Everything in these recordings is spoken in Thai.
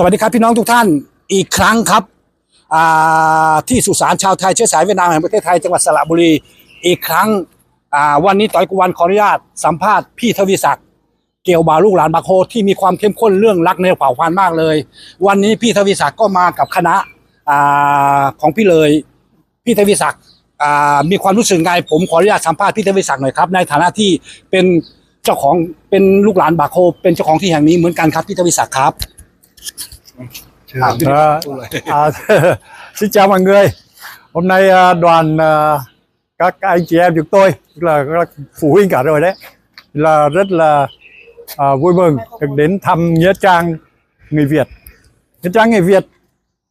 สวัสดีครับพี่น้องทุกท่านอีกครั้งครับที่สุสานชาวไทยเชื้อสายเวียดนามแห่งประเทศไทยจังหวัดสระบุรี อีกครั้งวันนี้ต่อยกุวันขออนุญาตสัมภาษณ์พี่ทวีศักดิ์เกี่ยวบาลูกหลานบาโคที่มีความเข้มข้นเรื่องรักในเผ่าพันธุ์มากเลย วันนี้พี่ทวีศักดิ์ก็มากับคณะอของพี่เลยพี่ทวีศักดิ์มีความรู้สึกไงผมขออนุญาตสัมภาษณ์พี่ทวีศักดิ์หน่อยครับในฐานะที่เป็นเจ้าของเป็นลูกหลานบาโค เป็นเจ้าของที่แห่งนี้เหมือนกันครับพี่ทวีศักดิ์ครับ À, À, à, xin chào mọi người. Hôm nay à, đoàn à, các anh chị em chúng tôi tức là các phụ huynh cả rồi đấy là rất là à, vui mừng được đến thăm nghĩa trang người Việt. Nghĩa trang người Việt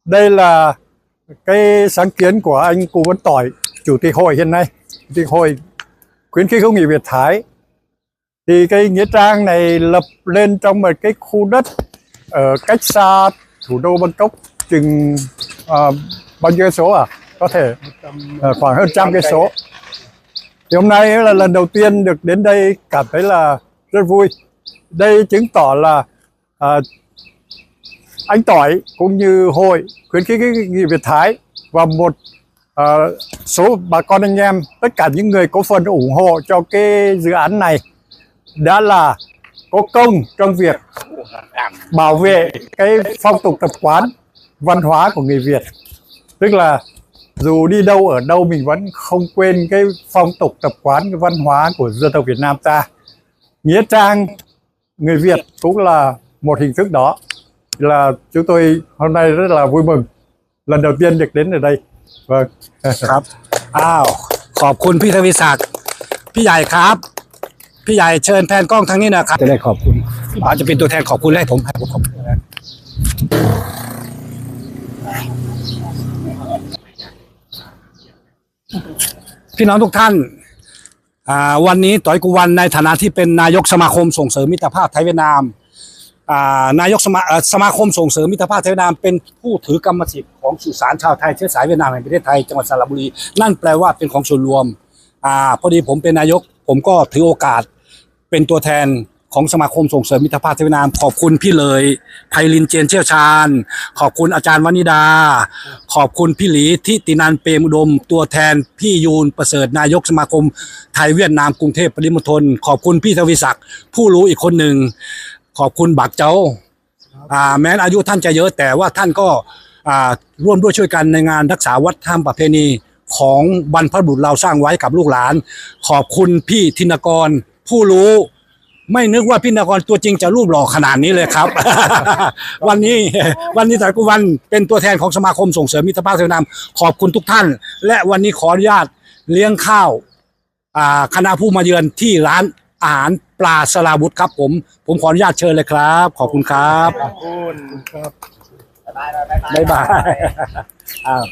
đây là cái sáng kiến của anh Cù Văn Tỏi, chủ tịch hội hiện nay, chủ tịch hội khuyến khích hữu nghị Việt Thái. Thì cái nghĩa trang này lập lên trong một cái khu đất ở cách xa thủ đô Bangkok chừng à, bao nhiêu cây số à? Có thể à, khoảng hơn trăm cây số. Thì hôm nay là lần đầu tiên được đến đây cảm thấy là rất vui. Đây chứng tỏ là à, anh tỏi cũng như hội khuyến khích cái nghị Việt Thái và một à, số bà con anh em tất cả những người có phần ủng hộ cho cái dự án này đã là có công trong việc bảo vệ cái phong tục tập quán văn hóa của người Việt tức là dù đi đâu ở đâu mình vẫn không quên cái phong tục tập quán cái văn hóa của dân tộc Việt Nam ta nghĩa trang người Việt cũng là một hình thức đó là chúng tôi hôm nay rất là vui mừng lần đầu tiên được đến ở đây vâng ครับ อ้าว ขอบคุณพี่ทวีศักดิ์ พี่ใหญ่ครับ พี่ใหญ่เชิญแทนกล้องทางนี้นะครับ จะได้ขอบคุณ อาจจะเป็นตัวแทนขอบคุณให้ผมให้ผมขอบคุณนะพี่น้องทุกท่านวันนี้ต่อยกุวันในฐานะที่เป็นนายกสมาคมส่งเสริมมิตรภาพไทยเวียดนามนายกสมาสมาคมส่งเสริมมิตรภาพไทยเวียดนามเป็นผู้ถือกรรมสิทธิ์ของสุสานชาวไทยเชื้อสายเวียดนามแห่งประเทศไทยจังหวัดสระบุรี นั่นแปลว่าเป็นของส่วนรวมอพอดีผมเป็นนายกผมก็ถือโอกาสเป็นตัวแทน ของสมาคมส่งเสริมมิตรภาพไทวนาม ขอบคุณพี่เลยไพลินเจนเชี่ยวชาญ ขอบคุณอาจารย์วนิดา ขอบคุณพี่หลีทิตินันเปรมอุดม ตัวแทนพี่ยูนประเสริฐนายกสมาคม ไทยเวียดนามกรุงเทพปริมณฑลขอบคุณพี่ทวีศักดิ์ผู้รู้อีกคนหนึ่ง ขอบคุณบักเจ้าอ่าแม้อายุท่านจะเยอะแต่ว่าท่านก็อ่าร่วมด้วยช่วยกันในงานรักษาวัฒนธรรมประเพณีของบรรพบุรุษเราสร้างไว้กับลูกหลาน ขอบคุณพี่ธินกรผู้รู้ ไม่นึกว่าพี่ธินกรตัวจริงจะรูปหล่อขนาดนี้เลยครับ วันนี้วันนี้แต่กุวันเป็นตัวแทนของสมาคมส่งเสริมมิตรภาพไทยเวียดนามขอบคุณทุกท่าน และวันนี้ขออนุญาตเลี้ยงข้าวอ่าคณะผู้มาเยือนที่ร้านอาหารปลาสลาวุธครับ ผม ผมขออนุญาตเชิญเลยครับ ขอบคุณครับขอบคุณครับบ๊ายบายอ้าว